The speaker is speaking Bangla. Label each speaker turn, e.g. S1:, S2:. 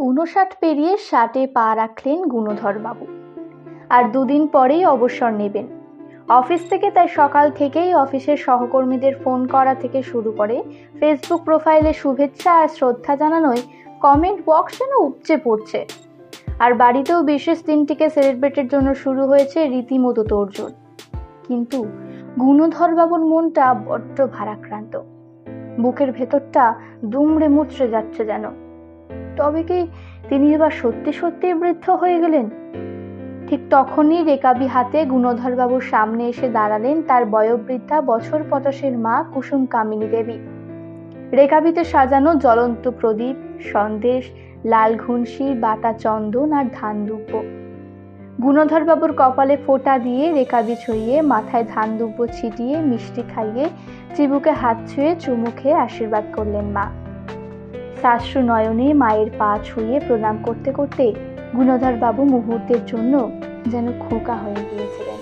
S1: ঊনষাট পেরিয়ে ষাটে পা রাখলেন গুণধরবাবু। আর দুদিন পরেই অবসর নেবেন। অফিস থেকে তাই সকাল থেকেই অফিসের সহকর্মীদের ফোন করা থেকে শুরু করে ফেসবুক প্রোফাইলে শুভেচ্ছা আর শ্রদ্ধা জানানোয় কমেন্ট বক্স যেন উপচে পড়ছে। আর বাড়িতেও বিশেষ দিনটিকে সেলিব্রেটের জন্য শুরু হয়েছে রীতিমতো তোড়জোড়। কিন্তু গুণধরবাবুর মনটা বড্ড ভারাক্রান্ত। বুকের ভেতরটা দুমড়ে মুচড়ে যাচ্ছে যেন। তবে কি তিনি এবার সত্যি সত্যি বৃদ্ধ হয়ে গেলেন? ঠিক তখনই রেকাবি হাতে গুণধরবাবুর সামনে এসে দাঁড়ালেন তার বয়োবৃদ্ধা বছর পচাশের মা কুসুম কামিনী দেবী। রেকাবিতে সাজানো জ্বলন্ত প্রদীপ, সন্দেশ, লাল ঘুনসি বাটা চন্দন আর ধান দুব্য গুণধরবাবুর কপালে ফোঁটা দিয়ে রেকাবি ছুঁয়ে মাথায় ধান দুব্য ছিটিয়ে মিষ্টি খাইয়ে চিবুকে হাত ছুঁয়ে চুমু খেয়ে আশীর্বাদ করলেন মা। শাশ্রু নয়নে মায়ের পা ছুঁয়ে প্রণাম করতে করতে গুণধর বাবু মুহূর্তের জন্য যেন খোকা হয়ে গিয়েছিলেন।